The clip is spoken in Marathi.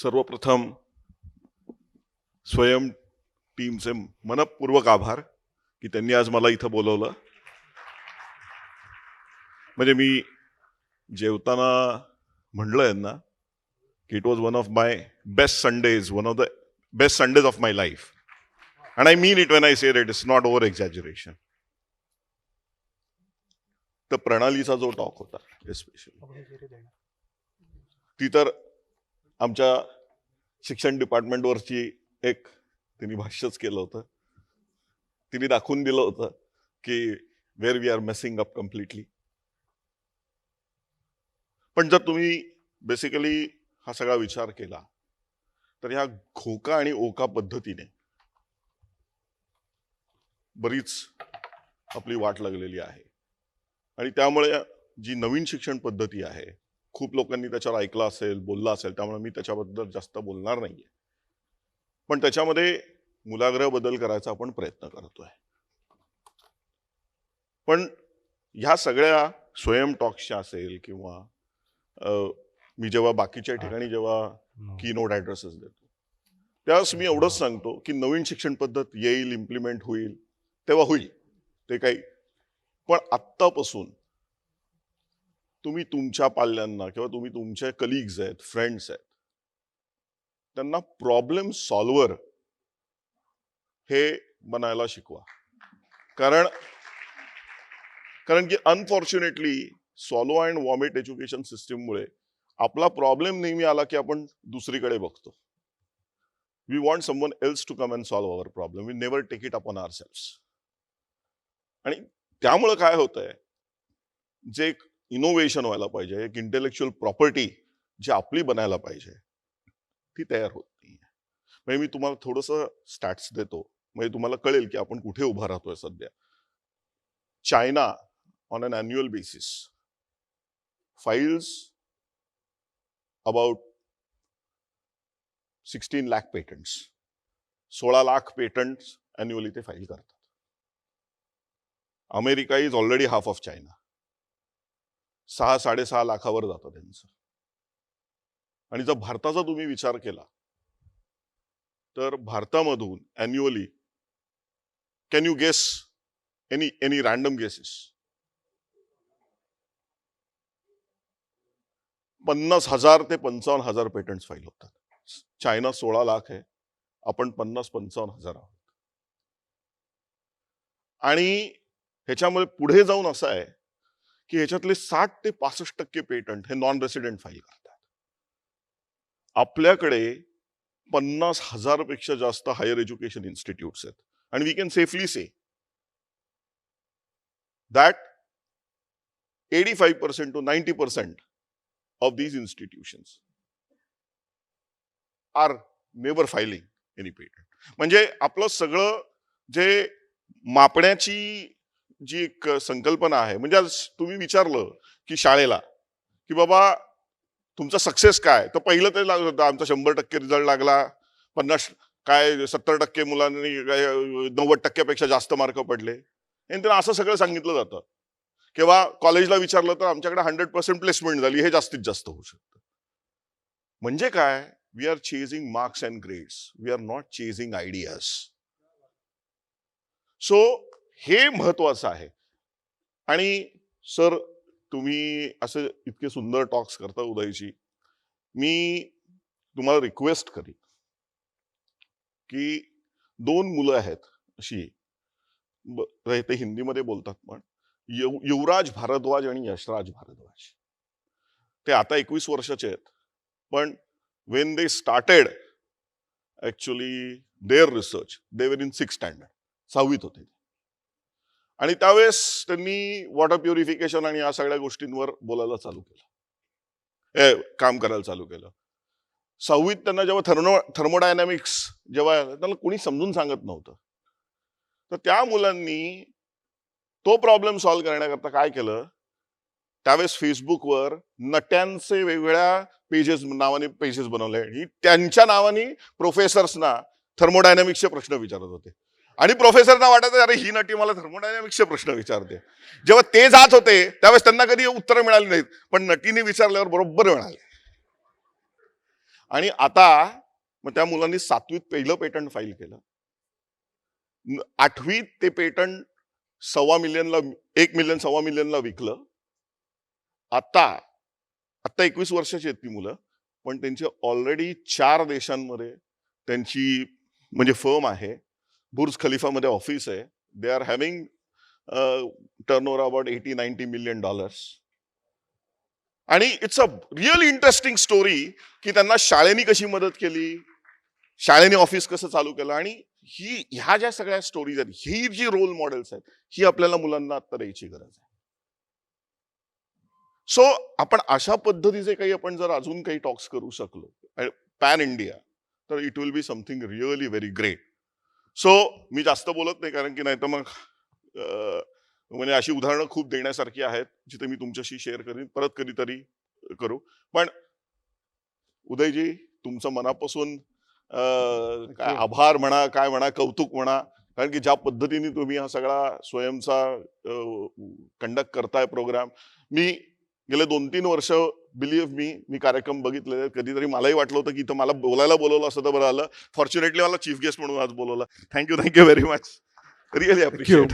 सर्वप्रथम स्वयं टीमचे मनपूर्वक आभार की त्यांनी आज मला इथं बोलवलं. म्हणजे मी जेवताना म्हणलं यांना की it was one of my best Sundays one of the best Sundays of my life and I mean it when I said it is not over exaggeration तर प्रणालीचा जो टॉक होता एस्पेशली ती तर आमच्या शिक्षण डिपार्टमेंटवरची एक तिने भाष्यच केलं होतं. तिने दाखवून दिलं होतं की where we are messing up completely पण जर तुम्ही बेसिकली हा सगळा विचार केला तर ह्या घोका आणि ओका पद्धतीने बरीच आपली वाट लागलेली आहे. आणि त्यामुळे जी नवीन शिक्षण पद्धती आहे खूप लोकांनी त्याच्यावर ऐकलं असेल बोललं असेल त्यामुळे मी त्याच्याबद्दल जास्त बोलणार नाहीये. पण त्याच्यामध्ये मुलाग्रह बदल करायचा आपण प्रयत्न करतोय. पण ह्या सगळ्या स्वयं टॉक्सच्या असेल किंवा मी जेव्हा बाकीच्या ठिकाणी जेव्हा की नोट ॲड्रेसेस देतो त्यावेळेस मी एवढंच सांगतो की नवीन शिक्षण पद्धत येईल इम्प्लिमेंट होईल तेव्हा होईल ते काही. पण आत्तापासून तुम्ही तुमच्या पाल्यांना किंवा तुम्ही तुमचे कलिग्स आहेत फ्रेंड्स आहेत त्यांना प्रॉब्लेम सॉल्वर हे बनायला शिकवा. कारण कारण की unfortunately solo and vomit education सिस्टीममुळे आपला प्रॉब्लेम नेहमी आला की आपण दुसरीकडे बघतो. We want someone else to come and solve our problem we never take it upon are आणि त्यामुळं काय होतंय? जे एक इनोव्हेशन व्हायला पाहिजे. एक इंटेलेक्च्युअल प्रॉपर्टी जी आपली बनायला पाहिजे. ती तयार होत नाही म्हणजे मी तुम्हाला थोडंसं स्टॅट्स देतो. म्हणजे तुम्हाला कळेल की आपण कुठे उभा राहतोय सध्या. China on an annual basis files about sixteen lakh patents सोळा लाख पेटंट्स अॅन्युअली ते फाईल करतात. America is already half of China सहा साडेसहा लाखावर जातं त्यांचं. आणि जर भारताचा तुम्ही विचार केला तर भारतामधून annually can you guess any any random guesses पन्नास हजार ते पंचावन्न हजार पेटंट्स फाईल होतात. चायना सोळा लाख आहे. आपण पन्नास पंचावन्न हजार आहोत. आणि ह्याच्यामुळे पुढे जाऊन असं आहे की ह्याच्यातले साठ ते पासष्ट टक्के पेटंट हे नॉन रेसिडेंट फाईल करतात. आपल्याकडे पन्नास हजारपेक्षा जास्त हायर एज्युकेशन इन्स्टिट्यूट्स आहेत. आणि we can safely say that eighty five percent to ninety percent of these institutions are never filing any patent म्हणजे आपलं सगळं जे मापण्याची जी एक संकल्पना आहे म्हणजे आज तुम्ही विचारलं की शाळेला की बाबा तुमचा सक्सेस काय? तर पहिलं ते लागत होतं आमचा शंभर टक्के रिझल्ट लागला पन्नास काय सत्तर टक्के मुलांनी काय, नव्वद टक्क्यापेक्षा जास्त मार्क पडले. आणि त्यांना असं सगळं सांगितलं जातं. किंवा कॉलेजला विचारलं तर आमच्याकडे हंड्रेड पर्सेंट प्लेसमेंट झाली हे जास्तीत जास्त होऊ शकतं. म्हणजे काय? We are chasing marks and grades we are not chasing ideas so हे महत्वाचं आहे. आणि सर तुम्ही असं इतके सुंदर टॉक्स करता उदयची. मी तुम्हाला रिक्वेस्ट करीन की दोन मुलं आहेत अशी. ते हिंदीमध्ये बोलतात पण. युवराज भारद्वाज आणि यशराज भारद्वाज. ते आता एकवीस वर्षाचे आहेत. पण when they started actually their research they were in six standard सहावीत होते ते. आणि त्यावेळेस त्यांनी वॉटर प्युरिफिकेशन आणि या सगळ्या गोष्टींवर बोलायला चालू केलं. ए काम करायला चालू केलं. सहावीत त्यांना जेव्हा थर्मो थर्मोडायनॅमिक्स जेव्हा त्यांना कोणी समजून सांगत नव्हतं. तर त्या मुलांनी तो प्रॉब्लेम सॉल्व्ह करण्याकरता काय केलं? त्यावेळेस फेसबुकवर नट्यांचे वेगवेगळ्या पेजेस नावाने पेजेस बनवले आणि त्यांच्या नावाने प्रोफेसर्सना थर्मोडायनॅमिक्सचे प्रश्न विचारत होते. आणि प्रोफेसरना वाटायचं अरे ही नटी मला थर्मोडायनॅमिक्सचे प्रश्न विचारते. जेव्हा ते जात होते त्यावेळेस त्यांना कधी उत्तरं मिळाली नाहीत. पण नटीने विचारल्यावर बरोबर मिळाले. आणि आता मग त्या मुलांनी सातवीत पहिलं पेटंट फाईल केलं. आठवीत ते पेटंट सव्वा मिलियनला एक मिलियन सव्वा मिलियनला विकलं. आता आत्ता एकवीस वर्षाची आहेत ती मुलं पण त्यांचे ऑलरेडी चार देशांमध्ये त्यांची म्हणजे फर्म आहे. बुर्ज खलिफामध्ये ऑफिस आहे. They are having turnover about eighty ninety million dollars आणि it's a real interesting story की त्यांना शाळेने कशी मदत केली शाळेने ऑफिस कसं चालू केलं आणि ही ह्या ज्या सगळ्या स्टोरीज आहेत ही जी रोल मॉडेल्स आहेत ही आपल्याला मुलांना आत्ता द्यायची गरज आहे. सो आपण अशा पद्धतीचे काही आपण जर अजून काही टॉक्स करू शकलो पॅन इंडिया तर it will be something really very great so मी जास्त बोलत नाही कारण की नाही तर मग अं, म्हणजे अशी उदाहरणं खूप देण्यासारखी आहेत जिथे मी तुमच्याशी शेअर करीन परत कधीतरी करू. पण उदयजी तुमचं मनापासून अं, काय आभार म्हणा काय म्हणा कौतुक म्हणा कारण की ज्या पद्धतीने तुम्ही हा सगळा स्वयंचा कंडक्ट करताय प्रोग्राम मी गेले दोन तीन वर्ष बिलीव्ह मी मी कार्यक्रम बघितलेले आहेत. कधीतरी मलाही वाटलं होतं की इथं मला बोलायला बोलवलं असतं तर बरं आलं. फॉर्च्युनेटली मला चीफ गेस्ट म्हणून आज बोलवलं. Thank you thank you very much really appreciate